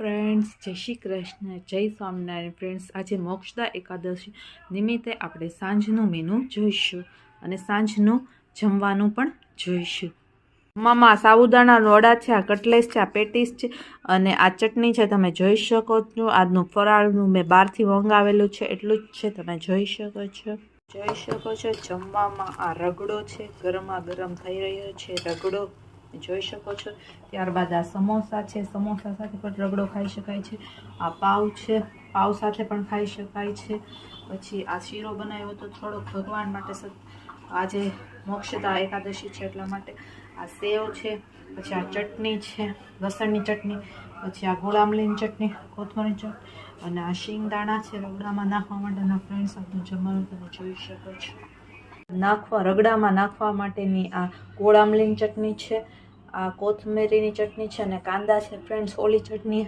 Friends, જય શ્રી કૃષ્ણ, જય Swaminarayan. Friends, આજે મોક્ષદા એકાદશી નિમિત્તે આપણે સાંજનું મેનુ જોઈશું અને સાંજનું જમવાનું પણ જોઈશું. મામા, સાબુદાણા રોડા છે, આ કટલેસ છે, આ પેટીસ છે અને આ ચટણી છે, તમે જોઈ શકો છો. આજનું ફરાળનું મેં બહારથી મંગાવેલું છે, એટલું જ છે, તમે જોઈ શકો છો. જોઈ શકો છો, જમવામાં આ રગડો છે, ગરમા ગરમ થઈ રહ્યો છે, રગડો જોઈ શકો છો. ત્યારબાદ આ સમોસા છે. સમોસા સાથે પણ રગડો ખાઈ શકાય છે. આ પાવ છે. પાવ સાથે પણ ખાઈ શકાય છે. પછી આ શીરો બનાવ્યો તો થોડોક ભગવાન માટે આજે મોક્ષતા એકાદશી છે એટલા માટે. આ સેવ છે. પછી આ ચટણી છે. લસણની ચટણી. પછી આ ગોળામલીની ચટણી, કોથમરી ચટણી અને આ શિંગદાણા છે. રગડામાં નાખવા માટેના ફ્રેન્ડ્સ આપણું જમવાનું તમે જોઈ શકો છો. નાખવા, રગડામાં નાખવા માટેની આ ગોળ ચટણી છે, આ કોથમીરીની ચટણી છે અને કાંદા છે. ફ્રેન્ડ્સ ઓલી ચટણી